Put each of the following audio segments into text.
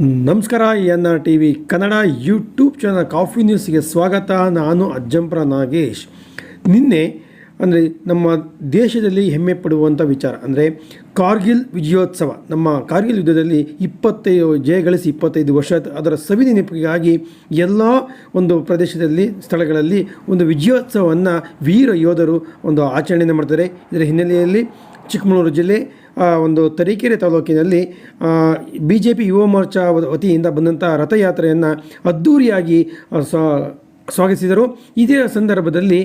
ನಮಸ್ಕಾರ, N R T V Kannada YouTube channel coffee ನ್ಯೂಸ್ಗೆ ಸ್ವಾಗತ. ನಾನು ಅಜ್ಜಂಪುರ ನಾಗೇಶ್. ನಿನ್ನೆ, ಅಂದರೆ ನಮ್ಮ ದೇಶದಲ್ಲಿ ಹೆಮ್ಮೆ ಪಡುವಂಥ ವಿಚಾರ, ಅಂದರೆ ಕಾರ್ಗಿಲ್ ವಿಜಯೋತ್ಸವ. ನಮ್ಮ ಕಾರ್ಗಿಲ್ ಯುದ್ಧದಲ್ಲಿ ಇಪ್ಪತ್ತೈದು, ಜಯ ಗಳಿಸಿ ಇಪ್ಪತ್ತೈದು ವರ್ಷ ಅದರ ಸವಿ ನೆನಪಿಗಾಗಿ ಎಲ್ಲ ಒಂದು ಪ್ರದೇಶದಲ್ಲಿ, ಸ್ಥಳಗಳಲ್ಲಿ ಒಂದು ವಿಜಯೋತ್ಸವವನ್ನು ವೀರ ಯೋಧರು ಒಂದು ಆಚರಣೆಯನ್ನು ಮಾಡ್ತಾರೆ. ಇದರ ಹಿನ್ನೆಲೆಯಲ್ಲಿ ಚಿಕ್ಕಮಗಳೂರು ಜಿಲ್ಲೆ ಒಂದು ತರೀಕೆರೆ ತಾಲೂಕಿನಲ್ಲಿ B J P Yuva Morcha ವತಿಯಿಂದ ಬಂದಂಥ ರಥಯಾತ್ರೆಯನ್ನು ಅದ್ಧೂರಿಯಾಗಿ ಸ್ವಾ- ಸ್ವಾಗತಿಸಿದರು. ಇದೇ ಸಂದರ್ಭದಲ್ಲಿ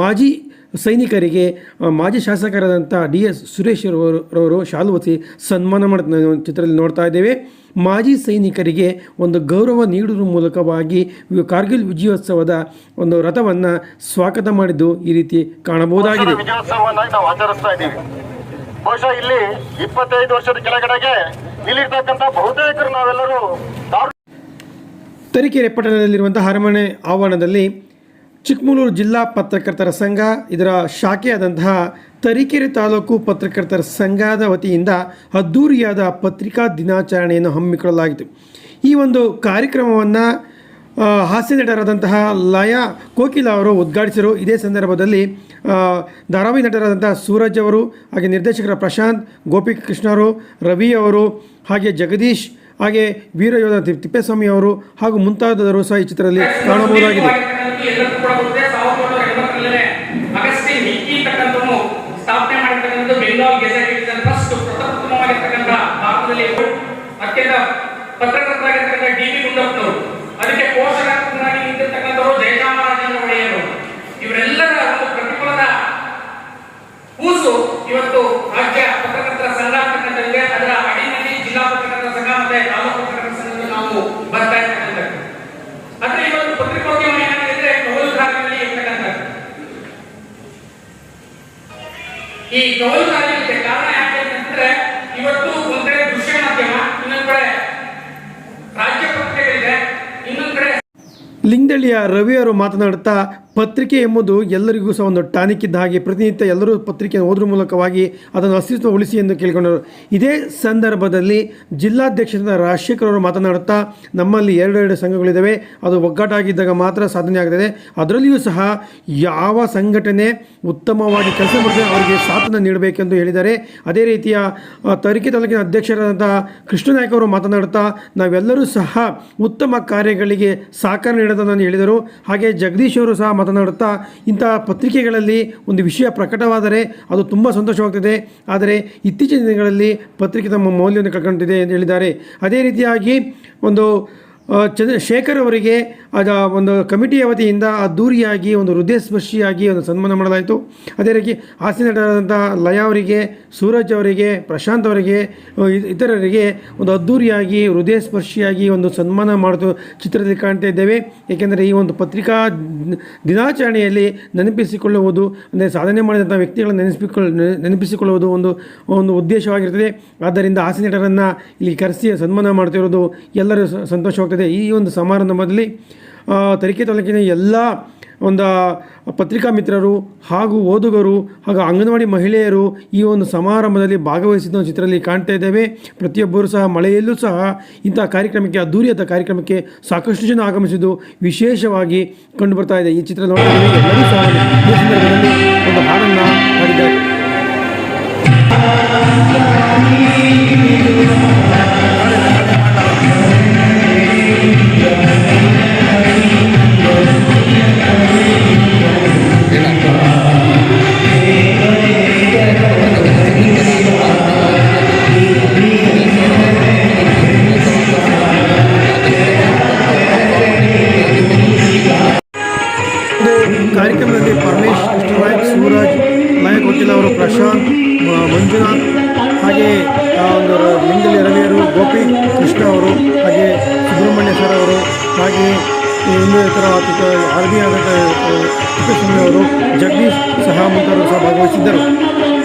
ಮಾಜಿ ಸೈನಿಕರಿಗೆ ಮಾಜಿ ಶಾಸಕರಾದಂಥ ಡಿ ಎಸ್ ಸುರೇಶ್ ರವರು ರವರು ಶಾಲು ಹೊಸಿ ಸನ್ಮಾನ ಮಾಡ ಚಿತ್ರದಲ್ಲಿ ನೋಡ್ತಾ ಇದ್ದೇವೆ. ಮಾಜಿ ಸೈನಿಕರಿಗೆ ಒಂದು ಗೌರವ ನೀಡುವ ಮೂಲಕವಾಗಿ ಕಾರ್ಗಿಲ್ ವಿಜಯೋತ್ಸವದ ಒಂದು ರಥವನ್ನು ಸ್ವಾಗತ ಮಾಡಿದ್ದು ಈ ರೀತಿ ಕಾಣಬಹುದಾಗಿದೆ. ಬಹುಶಃ ಇಲ್ಲಿ ಇಪ್ಪತ್ತೈದು ವರ್ಷದ ಕೆಳಗಡೆಗೆ ಇಲ್ಲಿರ್ತಕ್ಕಂಥ ಬಹುತೇಕರು ನಾವೆಲ್ಲರೂ ತರೀಕೆರೆ ಪಟ್ಟಣದಲ್ಲಿರುವಂಥ ಅರಮನೆ ಆವರಣದಲ್ಲಿ ಚಿಕ್ಕಮಗಳೂರು ಜಿಲ್ಲಾ ಪತ್ರಕರ್ತರ ಸಂಘ, ಇದರ ಶಾಖೆಯಾದಂತಹ ತರೀಕೆರೆ ತಾಲೂಕು ಪತ್ರಕರ್ತರ ಸಂಘದ ವತಿಯಿಂದ ಅದ್ದೂರಿಯಾದ ಪತ್ರಿಕಾ ದಿನಾಚರಣೆಯನ್ನು ಹಮ್ಮಿಕೊಳ್ಳಲಾಗಿತ್ತು. ಈ ಒಂದು ಕಾರ್ಯಕ್ರಮವನ್ನು ಹಾಸ್ಯ ನಟರಾದಂತಹ ಲಯ ಕೋಕಿಲ ಅವರು ಉದ್ಘಾಟಿಸಿದರು. ಇದೇ ಸಂದರ್ಭದಲ್ಲಿ ಧಾರಾವಾಹಿ ನಟರಾದಂತಹ ಸೂರಜ್ ಅವರು, ಹಾಗೆ ನಿರ್ದೇಶಕರ ಪ್ರಶಾಂತ್, ಗೋಪಿಕೃಷ್ಣ ಅವರು, ರವಿ ಅವರು, ಹಾಗೆ ಜಗದೀಶ್ ಹಾಗೆ ವೀರಯೋಧ ತಿಪ್ಪೇಸ್ವಾಮಿ ಅವರು ಹಾಗೂ ಮುಂತಾದವರು ಸಹ ಈ ಚಿತ್ರದಲ್ಲಿ ಕಾಣಬಹುದಾಗಿದೆ. ಭಾರತದಲ್ಲಿ ಅತ್ಯಂತ ಪತ್ರಕರ್ತರಾಗಿರ್ತಕ್ಕಂಥ ಡಿ ವಿ ಗುಂಡಪ್ಪನವರು ಅದಕ್ಕೆ ಪೋಷಕರಾಗಿ ನಿಂತಿರ್ತಕ್ಕಂಥವರು ಜಯಚಾಮರಾಜೇಂದ್ರ ಒಡೆಯರು ಇವರೆಲ್ಲರ ಒಂದು ಪ್ರತಿಫಲದ ಕೂಸು ಇವತ್ತು ರಾಜ್ಯ ಪತ್ರಕರ್ತರ ಸಂಘ ಅಂತಕ್ಕಂಥದ್ದಿದೆ ಅದರ ಅಡಿನಲ್ಲಿ ಜಿಲ್ಲಾ ಪತ್ರಕರ್ತರ ಸಂಘ ಮತ್ತೆ ತಾಲೂಕು ಪತ್ರಕರ್ತರ ಸಂಘದಲ್ಲಿ ನಾವು ಬರ್ತಾ ಇರ್ತಕ್ಕಂಥದ್ದು ಆದ್ರೆ ಇವತ್ತು ಪತ್ರಿಕೋದ್ಯಮ ಏನಾಗಿದೆ ಕವಲುಗಾರಿಕೆಯಲ್ಲಿ ಇರ್ತಕ್ಕಂಥದ್ದು ಈ ಕವಲುಗಾರಿಕೆ ಕಾರಣ ಯಾಕೆ ಅಂತಂದ್ರೆ ಇವತ್ತು ಒಂದ್ ಕಡೆ ದೃಶ್ಯ ಮಾಧ್ಯಮ, ಇನ್ನೊಂದ್ ಕಡೆ ರಾಜ್ಯ ಪತ್ರಿಕೆಗಳಿದೆ, ಇನ್ನೊಂದ್ ಕಡೆ ಲಿಂಗದಳ್ಳಿಯ ರವಿಯವರು ಮಾತನಾಡುತ್ತಾ ಪತ್ರಿಕೆ ಎಂಬುದು ಎಲ್ಲರಿಗೂ ಸಹ ಒಂದು ಟಾನಿಕ್ ಇದ್ದ ಹಾಗೆ ಪ್ರತಿನಿತ್ಯ ಎಲ್ಲರೂ ಪತ್ರಿಕೆಯನ್ನು ಓದ್ರ ಮೂಲಕವಾಗಿ ಅದನ್ನು ಅಸ್ತಿತ್ವ ಉಳಿಸಿ ಎಂದು ಕೇಳಿಕೊಂಡರು. ಇದೇ ಸಂದರ್ಭದಲ್ಲಿ ಜಿಲ್ಲಾಧ್ಯಕ್ಷರಾದ ರಾಜಶೇಖರ್ ಅವರು ಮಾತನಾಡುತ್ತಾ, ನಮ್ಮಲ್ಲಿ ಎರಡೆರಡು ಸಂಘಗಳಿದ್ದಾವೆ, ಅದು ಒಗ್ಗಟ್ಟಾಗಿದ್ದಾಗ ಮಾತ್ರ ಸಾಧನೆ ಆಗ್ತದೆ. ಅದರಲ್ಲಿಯೂ ಸಹ ಯಾವ ಸಂಘಟನೆ ಉತ್ತಮವಾಗಿ ಕೆಲಸ ಮಾಡಿದ್ರೆ ಅವರಿಗೆ ಸಾಥನ್ನು ನೀಡಬೇಕೆಂದು ಹೇಳಿದ್ದಾರೆ. ಅದೇ ರೀತಿಯ ತರಿಕೆ ತರೀಕೆ ತಾಲೂಕಿನ ಅಧ್ಯಕ್ಷರಾದಂಥ ಕೃಷ್ಣನಾಯ್ಕ ಅವರು ಮಾತನಾಡುತ್ತಾ, ನಾವೆಲ್ಲರೂ ಸಹ ಉತ್ತಮ ಕಾರ್ಯಗಳಿಗೆ ಸಹಕಾರ ನೀಡೋದನ್ನು ಹೇಳಿದರು. ಹಾಗೆ ಜಗದೀಶ್ ಅವರು ಸಹ ಮಾತನಾಡುತ್ತಾ ಇಂತಹ ಪತ್ರಿಕೆಗಳಲ್ಲಿ ಒಂದು ವಿಷಯ ಪ್ರಕಟವಾದರೆ ಅದು ತುಂಬ ಸಂತೋಷವಾಗ್ತದೆ. ಆದರೆ ಇತ್ತೀಚಿನ ದಿನಗಳಲ್ಲಿ ಪತ್ರಿಕೆ ತಮ್ಮ ಮೌಲ್ಯವನ್ನು ಕಳ್ಕೊಂಡಿದೆ ಎಂದು ಹೇಳಿದ್ದಾರೆ. ಅದೇ ರೀತಿಯಾಗಿ ಒಂದು ಆ, ಚಂದ್ರಶೇಖರ್ ಅವರಿಗೆ ಅದ ಒಂದು ಕಮಿಟಿಯ ವತಿಯಿಂದ ಅದ್ದೂರಿಯಾಗಿ ಒಂದು ಹೃದಯಸ್ಪರ್ಶಿಯಾಗಿ ಒಂದು ಸನ್ಮಾನ ಮಾಡಲಾಯಿತು. ಅದೇ ರೀತಿ ಹಾಸ್ಯ ನಟರಾದಂಥ ಲಯ ಅವರಿಗೆ ಸೂರಜ್ ಅವರಿಗೆ ಪ್ರಶಾಂತ್ ಅವರಿಗೆ ಇತರರಿಗೆ ಒಂದು ಅದ್ದೂರಿಯಾಗಿ ಹೃದಯಸ್ಪರ್ಶಿಯಾಗಿ ಒಂದು ಸನ್ಮಾನ ಮಾಡೋದು ಚಿತ್ರದಲ್ಲಿ ಕಾಣ್ತಾ ಇದ್ದೇವೆ. ಏಕೆಂದರೆ ಈ ಒಂದು ಪತ್ರಿಕಾ ದಿನಾಚರಣೆಯಲ್ಲಿ ನೆನಪಿಸಿಕೊಳ್ಳುವುದು ಅಂದರೆ ಸಾಧನೆ ಮಾಡಿದಂಥ ವ್ಯಕ್ತಿಗಳನ್ನು ನೆನೆಸಿಕೊಳ್ಳ ನೆನಪಿಸಿಕೊಳ್ಳುವುದು ಒಂದು ಒಂದು ಉದ್ದೇಶವಾಗಿರ್ತದೆ. ಆದ್ದರಿಂದ ಹಾಸ್ಯ ನಟರನ್ನು ಇಲ್ಲಿ ಕರೆಸಿ ಸನ್ಮಾನ ಮಾಡ್ತಿರೋದು ಎಲ್ಲರೂ ಸ- ಸಂತೋಷವಾಗ್ತದೆ ಈ ಒಂದು ಸಮಾರಂಭದಲ್ಲಿ ತರೀಕೆ ತಾಲೂಕಿನ ಎಲ್ಲ ಒಂದು ಪತ್ರಿಕಾ ಮಿತ್ರರು ಹಾಗೂ ಓದುಗರು ಹಾಗೂ ಅಂಗನವಾಡಿ ಮಹಿಳೆಯರು ಈ ಒಂದು ಸಮಾರಂಭದಲ್ಲಿ ಭಾಗವಹಿಸಿದ ಚಿತ್ರದಲ್ಲಿ ಕಾಣ್ತಾ ಇದ್ದೇವೆ. ಪ್ರತಿಯೊಬ್ಬರು ಸಹ ಮಳೆಯಲ್ಲೂ ಸಹ ಇಂಥ ಕಾರ್ಯಕ್ರಮಕ್ಕೆ, ಅದ್ದೂರಿಯಾದ ಕಾರ್ಯಕ್ರಮಕ್ಕೆ ಸಾಕಷ್ಟು ಜನ ಆಗಮಿಸಿದ್ದು ವಿಶೇಷವಾಗಿ ಕಂಡುಬರ್ತಾ ಇದೆ. ಈ ಚಿತ್ರ ನೋಡಿದ್ರೆ ಎಲ್ಲರೂ ಸಹ ಒಂದು ಹಾಡನ್ನು ಹಾಡಿದ್ದಾರೆ. ಪರಮೇಶ್ ಕೃಷ್ಣನಾಯಕ್ ಸೂರಜ್, ನಾಯಕ್ ವಕೀಲ ಅವರು ಪ್ರಶಾಂತ್ ಮಂಜುನಾಥ್, ಹಾಗೆ ಒಂದು ಲಿಂಗಲಿ ರವಿಯರು ಗೋಪಿ ಕೃಷ್ಣ ಅವರು, ಹಾಗೆ ಸುಬ್ರಹ್ಮಣ್ಯ ಸರ್ ಅವರು, ಹಾಗೆ ಇನ್ನೂ ಇತರ ಆರ್ಮಿ ಆದಂಥ ಅವರು, ಜಗದೀಶ್ ಸಹ ಮುಂತಾದವರು ಸಹ ಭಾಗವಹಿಸಿದ್ದರು.